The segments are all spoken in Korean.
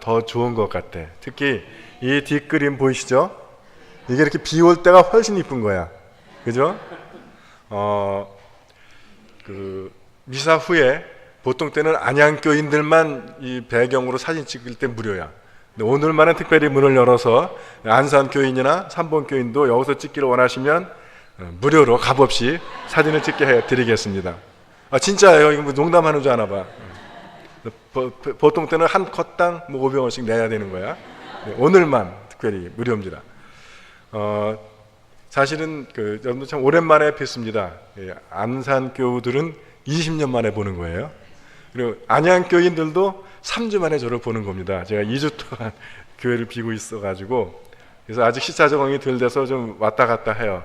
더 좋은 것 같아. 특히 이 뒷그림 보이시죠? 이게 이렇게 비 올 때가 훨씬 이쁜 거야. 그죠? 어, 그, 미사 후에 보통 때는 안양교인들만 이 배경으로 사진 찍을 때 무료야. 근데 오늘만은 특별히 문을 열어서 안산교인이나 삼본교인도 여기서 찍기를 원하시면 어, 무료로 값없이 사진을 찍게 해 드리겠습니다. 아, 진짜예요. 이거 뭐 농담하는 줄 아나 봐. 보- 보통 때는 한 컷당 뭐 500원씩 내야 되는 거야. 네, 오늘만 특별히 무료입니다. 어, 사실은 그 여러분들 참 오랜만에 뵙습니다. 예, 안산 교우들은 20년 만에 보는 거예요. 그리고 안양 교인들도 3주 만에 저를 보는 겁니다. 제가 2주 동안 교회를 비고 있어가지고 그래서 아직 시차 적응이 덜 돼서 좀 왔다 갔다 해요.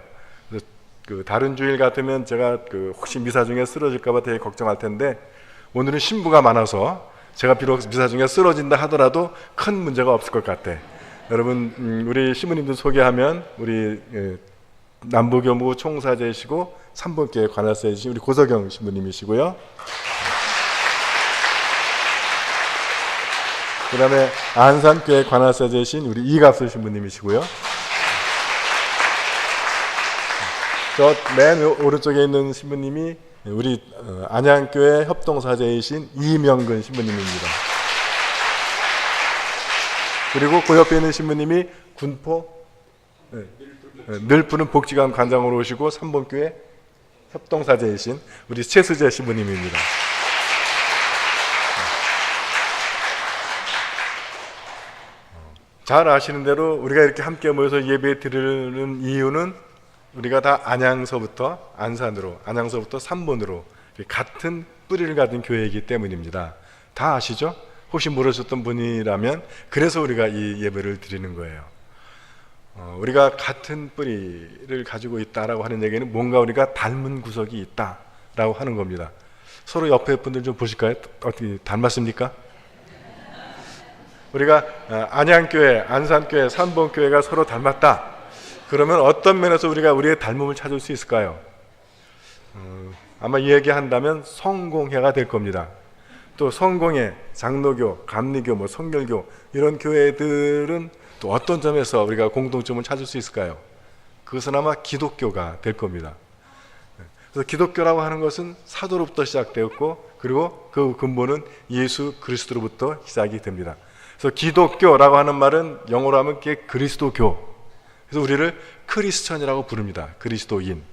그 다른 주일 같으면 제가 그 혹시 미사 중에 쓰러질까봐 되게 걱정할 텐데 오늘은 신부가 많아서 제가 비록 미사 중에 쓰러진다 하더라도 큰 문제가 없을 것 같아. 여러분 음, 우리 신부님들 소개하면 우리 예, 남부교무 총사제이시고 삼본교회 관할사이신 우리 고석영 신부님이시고요. 그다음에 안산교회 관할사제이신 우리 이갑수 신부님이시고요. 저 맨 오른쪽에 있는 신부님이 우리 어, 안양교회 협동사제이신 이명근 신부님입니다. 그리고 그 옆에 있는 신부님이 군포 네, 네, 늘푸는 복지관 관장으로 오시고 삼본교회 협동사제이신 우리 최수재 신부님입니다. 잘 아시는 대로 우리가 이렇게 함께 모여서 예배 드리는 이유는 우리가 다 안양서부터 안산으로 안양서부터 삼본으로 같은 뿌리를 가진 교회이기 때문입니다. 다 아시죠? 혹시 모르셨던 분이라면 그래서 우리가 이 예배를 드리는 거예요. 어, 우리가 같은 뿌리를 가지고 있다라고 하는 얘기는 뭔가 우리가 닮은 구석이 있다라고 하는 겁니다. 서로 옆에 분들 좀 보실까요? 어떻게 닮았습니까? 우리가 어, 안양교회, 안산교회, 삼본교회가 서로 닮았다. 그러면 어떤 면에서 우리가 우리의 닮음을 찾을 수 있을까요? 어, 아마 이야기한다면 성공회가 될 겁니다. 또 성공회, 장로교, 감리교, 뭐 성결교 이런 교회들은 또 어떤 점에서 우리가 공동점을 찾을 수 있을까요? 그것은 아마 기독교가 될 겁니다. 그래서 기독교라고 하는 것은 사도로부터 시작되었고 그리고 그 근본은 예수 그리스도로부터 시작이 됩니다. 그래서 기독교라고 하는 말은 영어로 하면 그게 그리스도교. 그래서 우리를 크리스천이라고 부릅니다. 그리스도인.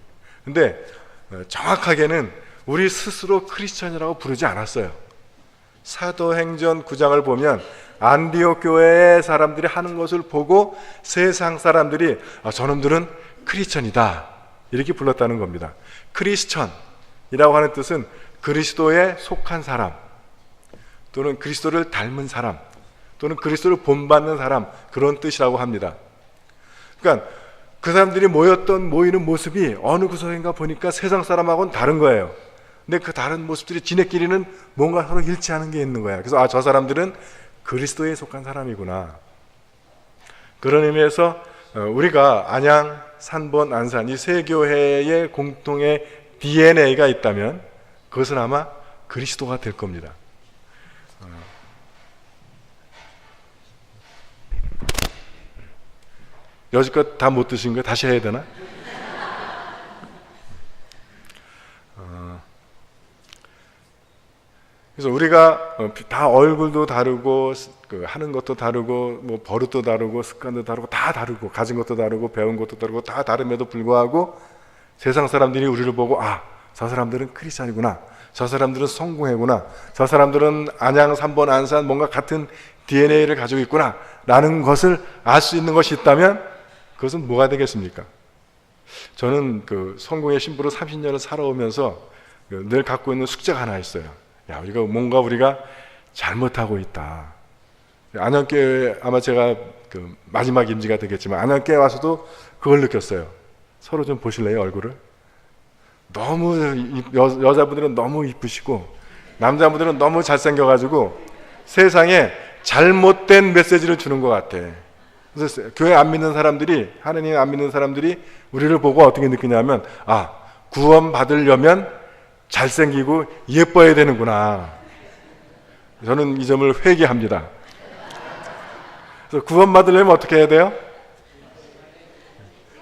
근데 어, 정확하게는 우리 스스로 크리스천이라고 부르지 않았어요. 사도행전 9장을 보면 안디옥 교회의 사람들이 하는 것을 보고 세상 사람들이 아, 저놈들은 크리스천이다 이렇게 불렀다는 겁니다. 크리스천이라고 하는 뜻은 그리스도에 속한 사람 또는 그리스도를 닮은 사람 또는 그리스도를 본받는 사람 그런 뜻이라고 합니다. 그러니까 그 사람들이 모였던 모이는 모습이 어느 구석인가 보니까 세상 사람하고는 다른 거예요. 근데 그 다른 모습들이 지네끼리는 뭔가 서로 일치하는 게 있는 거야. 그래서 아 저 사람들은 그리스도에 속한 사람이구나. 그런 의미에서 어, 우리가 안양, 산본, 안산 이 세 교회의 공통의 DNA가 있다면 그것은 아마 그리스도가 될 겁니다. 여지껏 다 못 드신 거 다시 해야 되나? 어. 그래서 우리가 어, 다 얼굴도 다르고 그 하는 것도 다르고 뭐 버릇도 다르고 습관도 다르고 다 다르고 가진 것도 다르고 배운 것도 다르고 다 다름에도 불구하고 세상 사람들이 우리를 보고 아 저 사람들은 크리스찬이구나 저 사람들은 성공회구나 저 사람들은 안양 삼번 안산 뭔가 같은 DNA를 가지고 있구나 라는 것을 알 수 있는 것이 있다면 그것은 뭐가 되겠습니까? 저는 그 성공의 신부로 30년을 살아오면서 그늘 갖고 있는 숙제가 하나 있어요. 야, 우리가 뭔가 우리가 잘못하고 있다. 안양교회 아마 제가 그 마지막 임지가 되겠지만 안양교회 와서도 그걸 느꼈어요. 서로 좀 보실래요 얼굴을? 너무 이- 여, 여자분들은 너무 이쁘시고 남자분들은 너무 잘생겨가지고 세상에 잘못된 메시지를 주는 것 같아. 그래서 교회 안 믿는 사람들이 하느님 안 믿는 사람들이 우리를 보고 어떻게 느끼냐면 아 구원 받으려면 잘생기고 예뻐야 되는구나. 저는 이 점을 회개합니다. 그래서 구원 받으려면 어떻게 해야 돼요?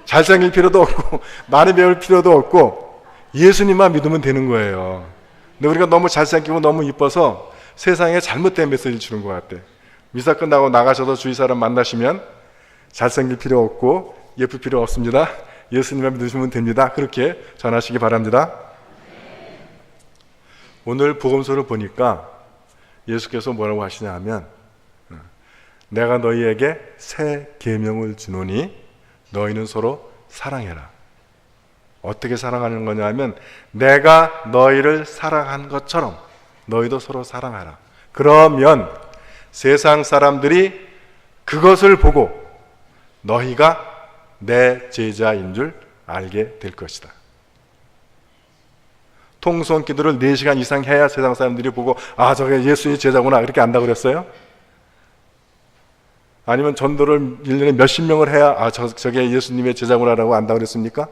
잘생길 필요도 없고 많이 배울 필요도 없고 예수님만 믿으면 되는 거예요. 근데 우리가 너무 잘생기고 너무 이뻐서 세상에 잘못된 메시지를 주는 것 같아. 미사 끝나고 나가셔서 주위 사람 만나시면 잘생길 필요 없고 예쁠 필요 없습니다. 예수님만 믿으시면 됩니다. 그렇게 전하시기 바랍니다. 오늘 복음서를 보니까 예수께서 뭐라고 하시냐 하면 내가 너희에게 새 계명을 주노니 너희는 서로 사랑해라. 어떻게 사랑하는 거냐 하면 내가 너희를 사랑한 것처럼 너희도 서로 사랑하라. 그러면 세상 사람들이 그것을 보고 너희가 내 제자인 줄 알게 될 것이다. 통성 기도를 4시간 이상 해야 세상 사람들이 보고 아 저게 예수의 제자구나 그렇게 안다 그랬어요? 아니면 전도를 1년에 몇십 명을 해야 아 저, 저게 예수님의 제자구나라고 안다 그랬습니까?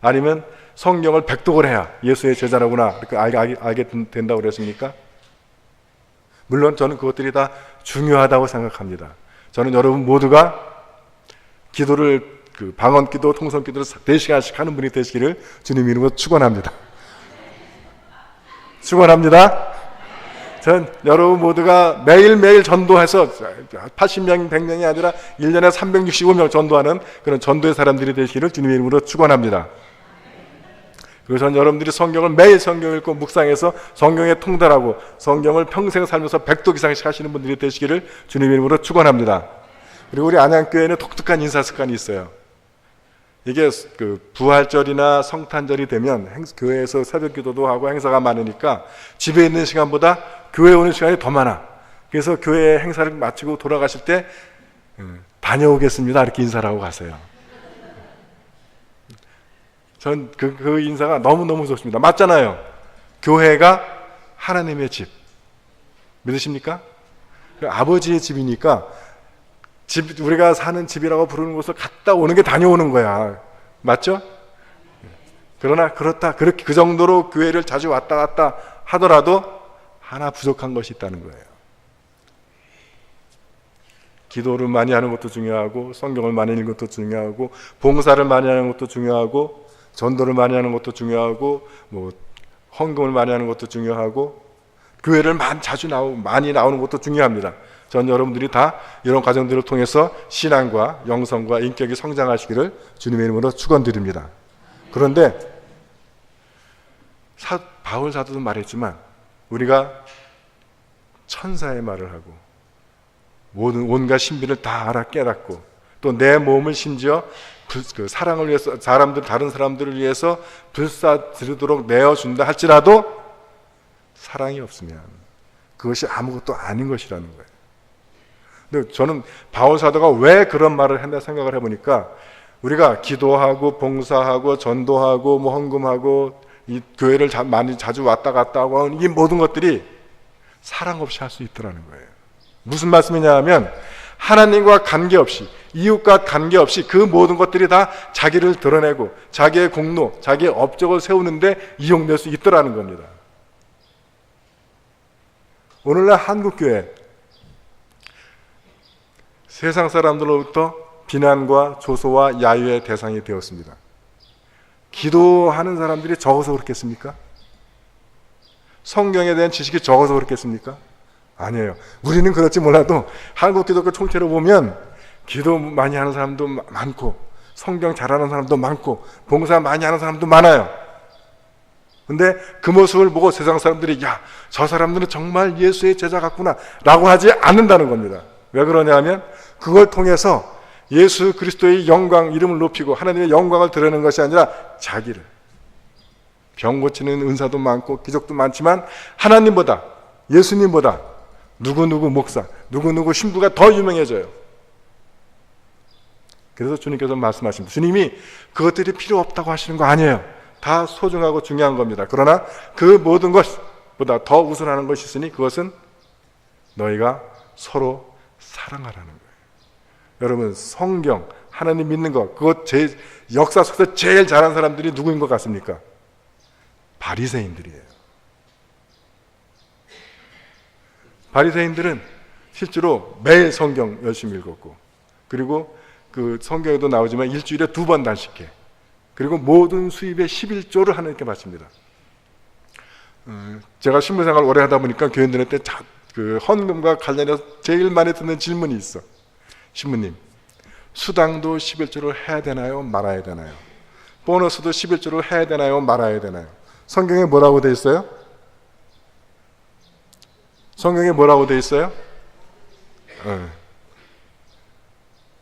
아니면 성경을 백독을 해야 예수의 제자라구나 알게, 알게, 알게 된다고 그랬습니까? 물론 저는 그것들이 다 중요하다고 생각합니다. 저는 여러분 모두가 기도를 그 방언 기도, 통성 기도를 4시간씩 하는 분이 되시기를 주님 이름으로 축원합니다. 축원합니다. 전 여러분 모두가 매일매일 전도해서 80명, 100명이 아니라 1년에 365명 전도하는 그런 전도의 사람들이 되시기를 주님 이름으로 축원합니다. 그리고 전 여러분들이 성경을 매일 성경 읽고 묵상해서 성경에 통달하고 성경을 평생 살면서 백독 이상씩 하시는 분들이 되시기를 주님 이름으로 축원합니다. 그리고 우리 안양교회는 독특한 인사 습관이 있어요. 이게 그 부활절이나 성탄절이 되면 행, 교회에서 새벽 기도도 하고 행사가 많으니까 집에 있는 시간보다 교회 오는 시간이 더 많아. 그래서 교회 행사를 마치고 돌아가실 때 음, 다녀오겠습니다. 이렇게 인사를 하고 가세요. 전 그, 그 인사가 너무너무 좋습니다. 맞잖아요. 교회가 하나님의 집. 믿으십니까? 아버지의 집이니까 집, 우리가 사는 집이라고 부르는 곳을 갔다 오는 게 다녀오는 거야. 맞죠? 그러나 그렇다. 그렇게 그 정도로 교회를 자주 왔다 갔다 하더라도 하나 부족한 것이 있다는 거예요. 기도를 많이 하는 것도 중요하고 성경을 많이 읽는 것도 중요하고 봉사를 많이 하는 것도 중요하고 전도를 많이 하는 것도 중요하고 뭐 헌금을 많이 하는 것도 중요하고 교회를 많이 자주 나오 많이 나오는 것도 중요합니다. 전 여러분들이 다 이런 과정들을 통해서 신앙과 영성과 인격이 성장하시기를 주님의 이름으로 축원드립니다. 그런데 사, 바울 사도도 말했지만 우리가 천사의 말을 하고 모든 온갖 신비를 다 알아 깨닫고 또 내 몸을 심지어 그 사랑을 위해서 사람들 다른 사람들을 위해서 불사드리도록 내어 준다 할지라도 사랑이 없으면 그것이 아무것도 아닌 것이라는 거예요. 근데 저는 바울 사도가 왜 그런 말을 했나 생각을 해보니까 우리가 기도하고 봉사하고 전도하고 뭐 헌금하고 이 교회를 자, 많이 자주 왔다 갔다 하고 이 모든 것들이 사랑 없이 할 수 있더라는 거예요. 무슨 말씀이냐 하면 하나님과 관계없이 이웃과 관계없이 그 모든 것들이 다 자기를 드러내고 자기의 공로, 자기의 업적을 세우는데 이용될 수 있더라는 겁니다. 오늘날 한국교회 세상 사람들로부터 비난과 조소와 야유의 대상이 되었습니다. 기도하는 사람들이 적어서 그렇겠습니까? 성경에 대한 지식이 적어서 그렇겠습니까? 아니에요. 우리는 그렇지 몰라도 한국 기독교 총체로 보면 기도 많이 하는 사람도 많고 성경 잘하는 사람도 많고 봉사 많이 하는 사람도 많아요. 근데 그 모습을 보고 세상 사람들이 야, 저 사람들은 정말 예수의 제자 같구나 라고 하지 않는다는 겁니다. 왜 그러냐 하면 그걸 통해서 예수 그리스도의 영광, 이름을 높이고 하나님의 영광을 드러내는 것이 아니라 자기를. 병 고치는 은사도 많고 기적도 많지만 하나님보다, 예수님보다 누구누구 목사, 누구누구 신부가 더 유명해져요. 그래서 주님께서 말씀하십니다. 주님이 그것들이 필요 없다고 하시는 거 아니에요. 다 소중하고 중요한 겁니다. 그러나 그 모든 것보다 더 우선하는 것이 있으니 그것은 너희가 서로 사랑하라는 거예요. 여러분 성경 하나님 믿는 것 그것 제 역사 속에서 제일 잘한 사람들이 누구인 것 같습니까? 바리새인들이에요. 바리새인들은 실제로 매일 성경 열심히 읽었고 그리고 그 성경에도 나오지만 일주일에 두 번 단식해. 그리고 모든 수입의 11조를 하나님께 바칩니다. 어, 제가 신부생활 오래 하다 보니까 교인들한테 자, 그 헌금과 관련해서 제일 많이 듣는 질문이 있어. 신부님, 수당도 11조를 해야 되나요? 말아야 되나요? 보너스도 11조를 해야 되나요? 말아야 되나요? 성경에 뭐라고 돼 있어요? 성경에 뭐라고 돼 있어요? 어.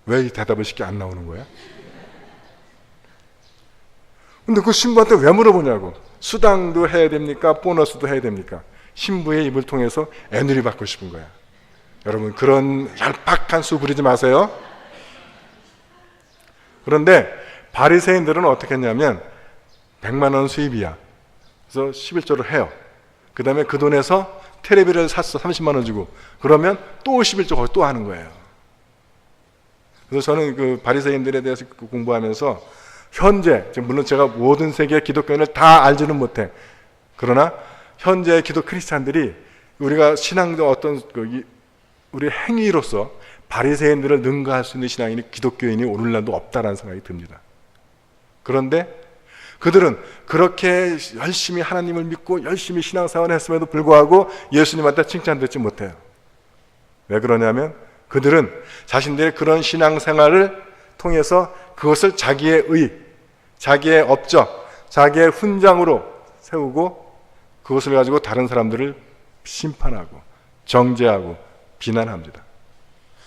왜이 대답을 쉽게 안 나오는 거야? 근데 그 신부한테 왜 물어보냐고. 수당도 해야 됩니까? 보너스도 해야 됩니까? 신부의 입을 통해서 애누리 받고 싶은 거야. 여러분, 그런 얄팍한 수 부리지 마세요. 그런데 바리새인들은 어떻게 했냐면 100만 원 수입이야. 그래서 11조를 해요. 그 다음에 그 돈에서 테레비를 샀어. 30만 원 주고. 그러면 또 11조 거기 또 하는 거예요. 그래서 저는 그 바리새인들에 대해서 공부하면서 현재 물론 제가 모든 세계 기독교인을 다 알지는 못해. 그러나 현재 기독 크리스찬들이 우리가 신앙적 어떤 그 우리 행위로서 바리새인들을 능가할 수 있는 신앙인이 기독교인이 오늘날도 없다라는 생각이 듭니다. 그런데 그들은 그렇게 열심히 하나님을 믿고 열심히 신앙생활을 했음에도 불구하고 예수님한테 칭찬 듣지 못해요. 왜 그러냐면 그들은 자신들의 그런 신앙생활을 통해서 그것을 자기의 의, 자기의 업적, 자기의 훈장으로 세우고 그것을 가지고 다른 사람들을 심판하고 정죄하고 비난합니다.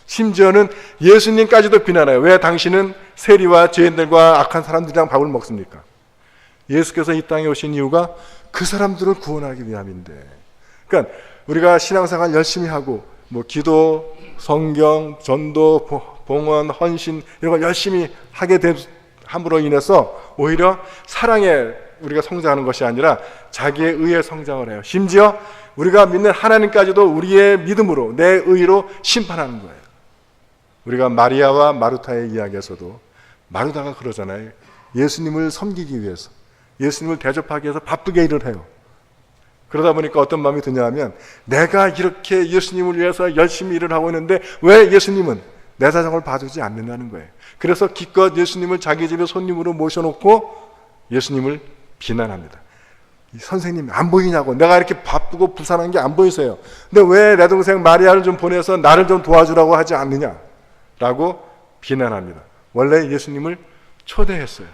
심지어는 예수님까지도 비난해요. 왜 당신은 세리와 죄인들과 악한 사람들이랑 밥을 먹습니까? 예수께서 이 땅에 오신 이유가 그 사람들을 구원하기 위함인데. 그러니까 우리가 신앙생활 열심히 하고 뭐 기도, 성경, 전도, 봉헌, 헌신 이런 걸 열심히 하게 함으로 인해서 오히려 사랑에 우리가 성장하는 것이 아니라 자기의 의에 성장을 해요. 심지어 우리가 믿는 하나님까지도 우리의 믿음으로 내 의로 심판하는 거예요. 우리가 마리아와 마르타의 이야기에서도 마르다가 그러잖아요. 예수님을 섬기기 위해서 예수님을 대접하기 위해서 바쁘게 일을 해요. 그러다 보니까 어떤 마음이 드냐 하면 내가 이렇게 예수님을 위해서 열심히 일을 하고 있는데 왜 예수님은 내 사정을 봐주지 않는다는 거예요. 그래서 기껏 예수님을 자기 집에 손님으로 모셔놓고 예수님을 비난합니다. 선생님 안 보이냐고 내가 이렇게 바쁘고 부산한 게 안 보이세요. 근데 왜 내 동생 마리아를 좀 보내서 나를 좀 도와주라고 하지 않느냐? 라고 비난합니다. 원래 예수님을 초대했어요.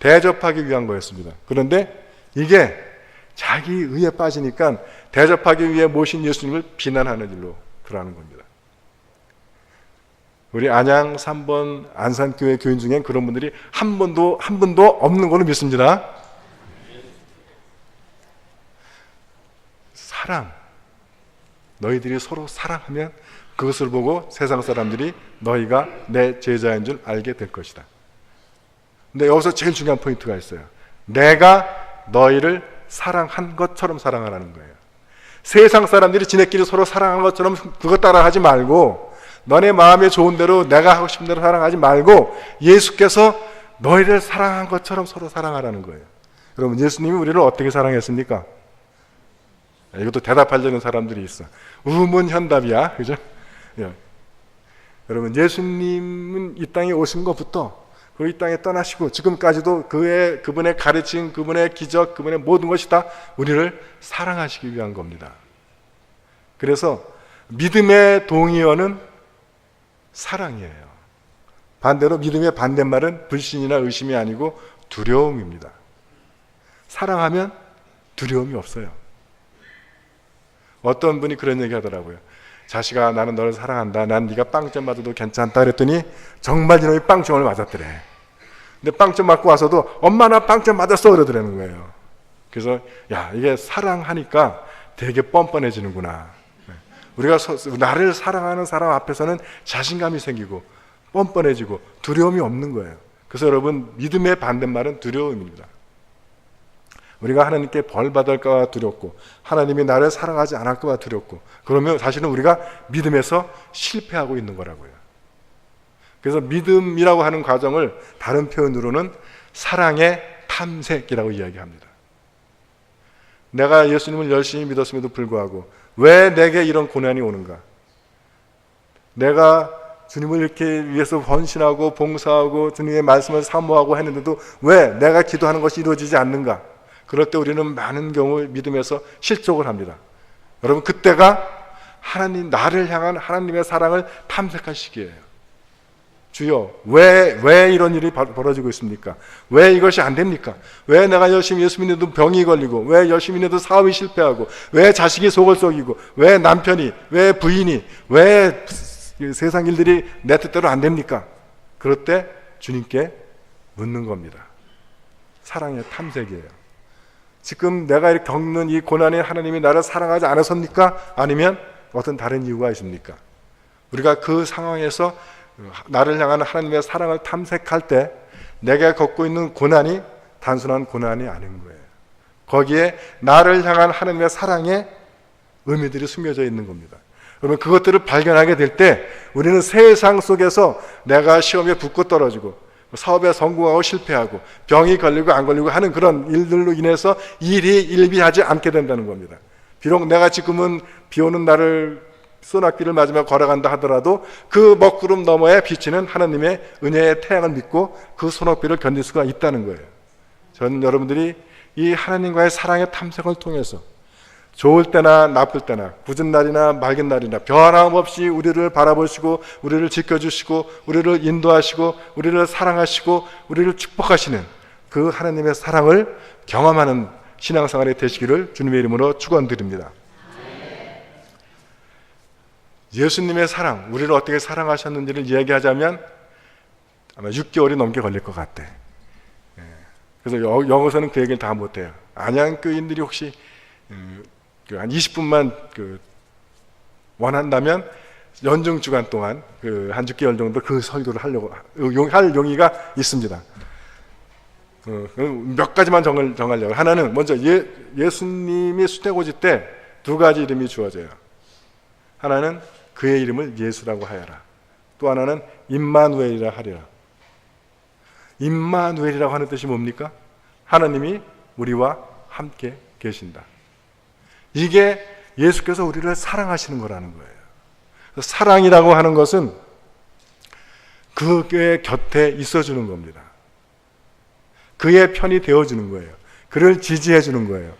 대접하기 위한 거였습니다. 그런데 이게 자기 의에 빠지니까 대접하기 위해 모신 예수님을 비난하는 일로 들어가는 겁니다. 우리 안양 3번 안산교회 교인 중엔 그런 분들이 한 번도 한 분도 없는 걸로 믿습니다. 사랑. 너희들이 서로 사랑하면 그것을 보고 세상 사람들이 너희가 내 제자인 줄 알게 될 것이다. 근데 여기서 제일 중요한 포인트가 있어요. 내가 너희를 사랑한 것처럼 사랑하라는 거예요. 세상 사람들이 지네끼리 서로 사랑하는 것처럼 그것 따라 하지 말고 너네 마음에 좋은 대로 내가 하고 싶은 대로 사랑하지 말고 예수께서 너희를 사랑한 것처럼 서로 사랑하라는 거예요. 여러분 예수님이 우리를 어떻게 사랑했습니까? 이것도 대답하려는 사람들이 있어. 우문현답이야, 그죠? 예. 여러분 예수님은 이 땅에 오신 것부터 그 이 땅에 떠나시고 지금까지도 그의 그분의 가르침, 그분의 기적, 그분의 모든 것이 다 우리를 사랑하시기 위한 겁니다. 그래서 믿음의 동의어는 사랑이에요. 반대로 믿음의 반대말은 불신이나 의심이 아니고 두려움입니다. 사랑하면 두려움이 없어요. 어떤 분이 그런 얘기 하더라고요. 자식아 나는 너를 사랑한다. 난 네가 빵점 맞아도 괜찮다 그랬더니 정말 이놈이 빵점을 맞았더래. 근데 빵점 맞고 와서도 엄마 나 빵점 맞았어 그러더라는 거예요. 그래서 야 이게 사랑하니까 되게 뻔뻔해지는구나. 네. 우리가 나를 사랑하는 사람 앞에서는 자신감이 생기고 뻔뻔해지고 두려움이 없는 거예요. 그래서 여러분 믿음의 반대말은 두려움입니다. 우리가 하나님께 벌 받을까 두렵고 하나님이 나를 사랑하지 않을까 두렵고 그러면 사실은 우리가 믿음에서 실패하고 있는 거라고요. 그래서 믿음이라고 하는 과정을 다른 표현으로는 사랑의 탐색이라고 이야기합니다. 내가 예수님을 열심히 믿었음에도 불구하고 왜 내게 이런 고난이 오는가? 내가 주님을 이렇게 위해서 헌신하고 봉사하고 주님의 말씀을 사모하고 했는데도 왜 내가 기도하는 것이 이루어지지 않는가? 그럴 때 우리는 많은 경우 믿음에서 실족을 합니다. 여러분 그때가 하나님 나를 향한 하나님의 사랑을 탐색할 시기예요. 주여, 왜, 왜 이런 일이 벌- 벌어지고 있습니까? 왜 이것이 안 됩니까? 왜 내가 열심히 예수 믿는데도 병이 걸리고, 왜 열심히 믿는데도 사업이 실패하고, 왜 자식이 속을 썩이고, 왜 남편이, 왜 부인이, 왜 세상 일들이 내 뜻대로 안 됩니까? 그럴 때 주님께 묻는 겁니다. 사랑의 탐색이에요. 지금 내가 겪는 이 고난이 하나님이 나를 사랑하지 않아서입니까? 아니면 어떤 다른 이유가 있습니까? 우리가 그 상황에서 나를 향한 하나님의 사랑을 탐색할 때 내가 겪고 있는 고난이 단순한 고난이 아닌 거예요. 거기에 나를 향한 하나님의 사랑의 의미들이 숨겨져 있는 겁니다. 그러면 그것들을 발견하게 될 때 우리는 세상 속에서 내가 시험에 붙고 떨어지고 사업에 성공하고 실패하고 병이 걸리고 안 걸리고 하는 그런 일들로 인해서 일이 일비하지 않게 된다는 겁니다. 비록 내가 지금은 비 오는 날을 소낙비를 맞으며 걸어간다 하더라도 그 먹구름 너머에 비치는 하나님의 은혜의 태양을 믿고 그 소낙비를 견딜 수가 있다는 거예요. 저는 여러분들이 이 하나님과의 사랑의 탐색을 통해서 좋을 때나 나쁠 때나 굳은 날이나 맑은 날이나 변함없이 우리를 바라보시고 우리를 지켜주시고 우리를 인도하시고 우리를 사랑하시고 우리를 축복하시는 그 하나님의 사랑을 경험하는 신앙생활이 되시기를 주님의 이름으로 축원드립니다. 예수님의 사랑, 우리를 어떻게 사랑하셨는지를 이야기하자면 아마 6개월이 넘게 걸릴 것 같대. 예. 그래서 여- 영어서는 그 얘기를 다 못해요. 안양교인들이 혹시 음, 그 한 20분만 그 원한다면 연중 주간 동안 그 한 6개월 정도 그 설교를 하려고 용- 할 용의가 있습니다. 어, 몇 가지만 정을 정하려고 하나는 먼저 예, 예수님이 수태고지 때 두 가지 이름이 주어져요. 하나는 그의 이름을 예수라고 하여라. 또 하나는 임마누엘이라 하리라. 임마누엘이라고 하는 뜻이 뭡니까? 하나님이 우리와 함께 계신다. 이게 예수께서 우리를 사랑하시는 거라는 거예요. 사랑이라고 하는 것은 그의 곁에 있어주는 겁니다. 그의 편이 되어주는 거예요. 그를 지지해주는 거예요.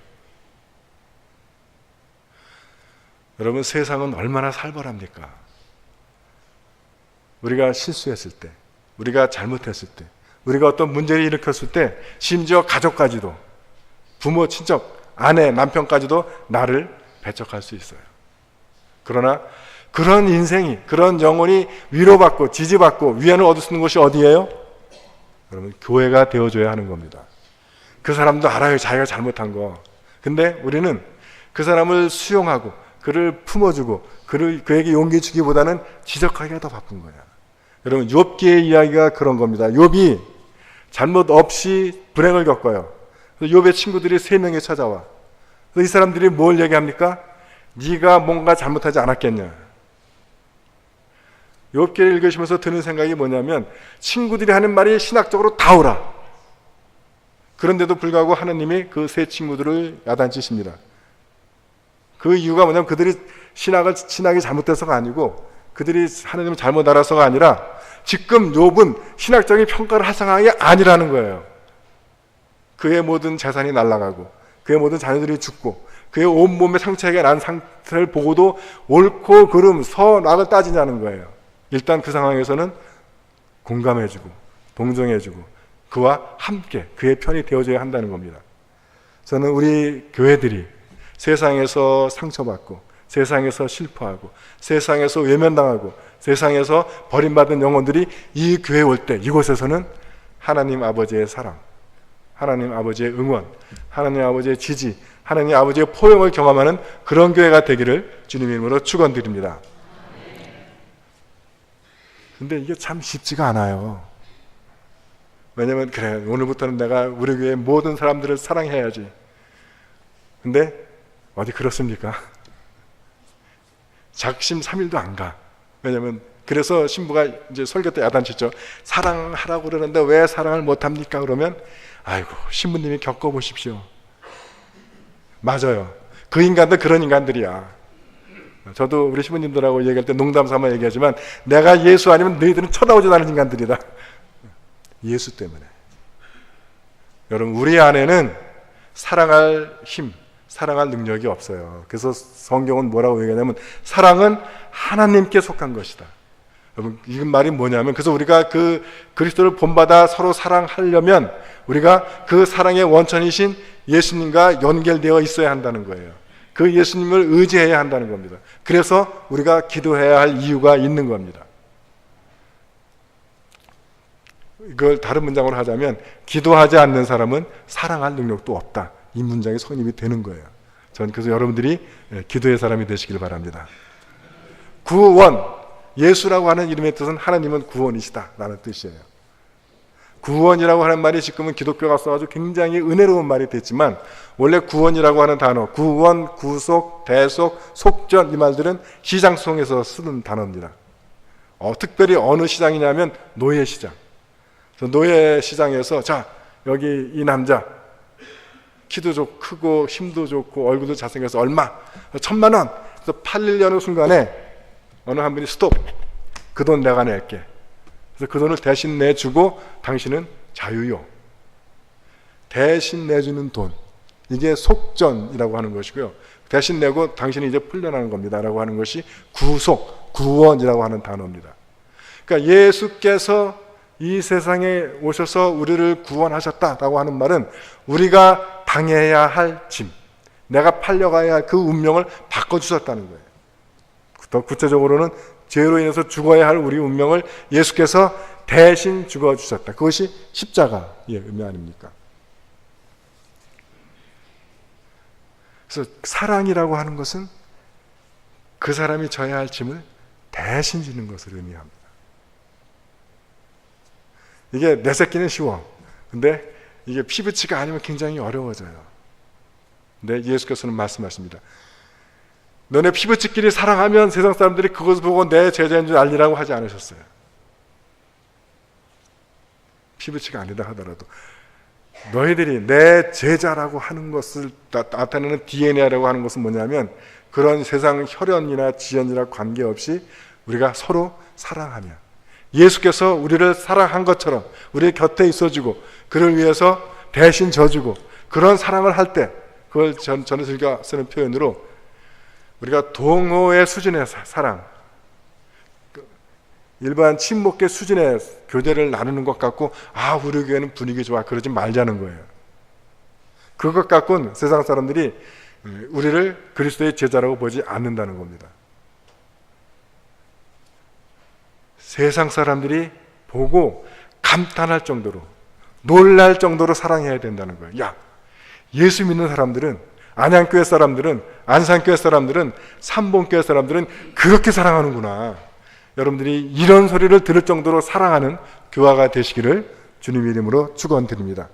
여러분, 세상은 얼마나 살벌합니까? 우리가 실수했을 때, 우리가 잘못했을 때, 우리가 어떤 문제를 일으켰을 때, 심지어 가족까지도, 부모, 친척, 아내, 남편까지도 나를 배척할 수 있어요. 그러나 그런 인생이, 그런 영혼이 위로받고 지지받고 위안을 얻을 수 있는 곳이 어디예요? 여러분, 교회가 되어줘야 하는 겁니다. 그 사람도 알아요, 자기가 잘못한 거. 근데 우리는 그 사람을 수용하고, 그를 품어주고, 그를, 그에게 용기 주기보다는 지적하기가 더 바쁜 거야. 여러분, 욥기의 이야기가 그런 겁니다. 욥이 잘못 없이 불행을 겪어요. 욥의 친구들이 세 명이 찾아와. 그래서 이 사람들이 뭘 얘기합니까? 네가 뭔가 잘못하지 않았겠냐? 욥기를 읽으시면서 드는 생각이 뭐냐면 친구들이 하는 말이 신학적으로 다 옳아. 그런데도 불구하고 하나님이 그 세 친구들을 야단치십니다. 그 이유가 뭐냐면 그들이 신학을 신학이 잘못돼서가 아니고 그들이 하나님을 잘못 알아서가 아니라 지금 욥은 신학적인 평가를 할 상황이 아니라는 거예요. 그의 모든 재산이 날아가고 그의 모든 자녀들이 죽고 그의 온몸에 상처가 난 상태를 보고도 옳고 그름 선악을 따지냐는 거예요. 일단 그 상황에서는 공감해주고 동정해주고 그와 함께 그의 편이 되어줘야 한다는 겁니다. 저는 우리 교회들이 세상에서 상처받고 세상에서 실패하고 세상에서 외면당하고 세상에서 버림받은 영혼들이 이 교회에 올때 이곳에서는 하나님 아버지의 사랑 하나님 아버지의 응원, 하나님 아버지의 지지, 하나님 아버지의 포용을 경험하는 그런 교회가 되기를 주님 이름으로 축원드립니다. 근데 이게 참 쉽지가 않아요. 왜냐면 그래 오늘부터는 내가 우리 교회 모든 사람들을 사랑해야지. 근데 어디 그렇습니까? 작심 3일도 안 가. 왜냐면 그래서 신부가 이제 설교 때 야단치죠. 사랑하라고 그러는데 왜 사랑을 못 합니까? 그러면 아이고 신부님이 겪어 보십시오. 맞아요. 그 인간들 그런 인간들이야. 저도 우리 신부님들하고 얘기할 때 농담 삼아 얘기하지만 내가 예수 아니면 너희들은 쳐다보지도 않은 인간들이다. 예수 때문에. 여러분 우리 안에는 사랑할 힘, 사랑할 능력이 없어요. 그래서 성경은 뭐라고 얘기하냐면 사랑은 하나님께 속한 것이다. 여러분 이 말이 뭐냐면 그래서 우리가 그 그리스도를 본받아 서로 사랑하려면 우리가 그 사랑의 원천이신 예수님과 연결되어 있어야 한다는 거예요. 그 예수님을 의지해야 한다는 겁니다. 그래서 우리가 기도해야 할 이유가 있는 겁니다. 이걸 다른 문장으로 하자면 기도하지 않는 사람은 사랑할 능력도 없다. 이 문장이 성립이 되는 거예요. 저는 그래서 여러분들이 예, 기도의 사람이 되시길 바랍니다. 구원 예수라고 하는 이름의 뜻은 하나님은 구원이시다라는 뜻이에요. 구원이라고 하는 말이 지금은 기독교가 써가지고 굉장히 은혜로운 말이 됐지만 원래 구원이라고 하는 단어 구원, 구속, 대속, 속전 이 말들은 시장송에서 쓰는 단어입니다. 어, 특별히 어느 시장이냐면 노예 시장. 노예 시장에서 자 여기 이 남자 키도 좋고 크고 힘도 좋고 얼굴도 잘생겨서 얼마 천만 원. 그래서 팔리려는 순간에 어느 한 분이 스톱. 그 돈 내가 낼게. 그래서 그 돈을 대신 내주고 당신은 자유요. 대신 내주는 돈. 이게 속전이라고 하는 것이고요. 대신 내고 당신이 이제 풀려나는 겁니다 라고 하는 것이 구속, 구원이라고 하는 단어입니다. 그러니까 예수께서 이 세상에 오셔서 우리를 구원하셨다라고 하는 말은 우리가 당해야 할 짐, 내가 팔려가야 할 그 운명을 바꿔주셨다는 거예요. 더 구체적으로는 죄로 인해서 죽어야 할 우리 운명을 예수께서 대신 죽어 주셨다. 그것이 십자가의 의미 아닙니까? 그래서 사랑이라고 하는 것은 그 사람이 져야 할 짐을 대신 지는 것을 의미합니다. 이게 내 새끼는 쉬워. 근데 이게 피부치가 아니면 굉장히 어려워져요. 근데 예수께서는 말씀하십니다. 너네 피부치끼리 사랑하면 세상 사람들이 그것을 보고 내 제자인 줄 알리라고 하지 않으셨어요. 피부치가 아니다 하더라도 너희들이 내 제자라고 하는 것을 나타내는 DNA라고 하는 것은 뭐냐면 그런 세상 혈연이나 지연이나 관계없이 우리가 서로 사랑하며 예수께서 우리를 사랑한 것처럼 우리 곁에 있어주고 그를 위해서 대신 져주고 그런 사랑을 할 때 그걸 전, 저는 즐겨 쓰는 표현으로 우리가 동호의 수준의 사랑 그 일반 친목계 수준의 교제를 나누는 것 같고 아 우리 교회는 분위기 좋아 그러지 말자는 거예요 그것 갖고는 세상 사람들이 우리를 그리스도의 제자라고 보지 않는다는 겁니다 세상 사람들이 보고 감탄할 정도로 놀랄 정도로 사랑해야 된다는 거예요. 야, 예수 믿는 사람들은 안양교회 사람들은 안산교회 사람들은 삼봉교회 사람들은 그렇게 사랑하는구나. 여러분들이 이런 소리를 들을 정도로 사랑하는 교화가 되시기를 주님 이름으로 축원드립니다.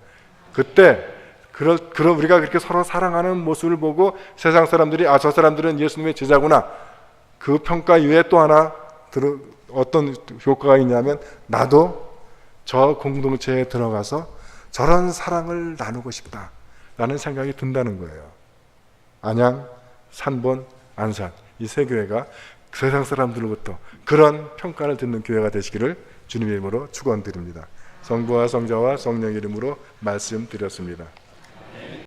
그때 그러, 그러 우리가 그렇게 서로 사랑하는 모습을 보고 세상 사람들이 아 저 사람들은 예수님의 제자구나. 그 평가 이외에 또 하나 들어, 어떤 효과가 있냐면 나도 저 공동체에 들어가서 저런 사랑을 나누고 싶다라는 생각이 든다는 거예요. 안양, 산본, 안산 이 세 교회가 세상 사람들로부터 그런 평가를 듣는 교회가 되시기를 주님의 이름으로 축원드립니다. 성부와 성자와 성령 이름으로 말씀드렸습니다.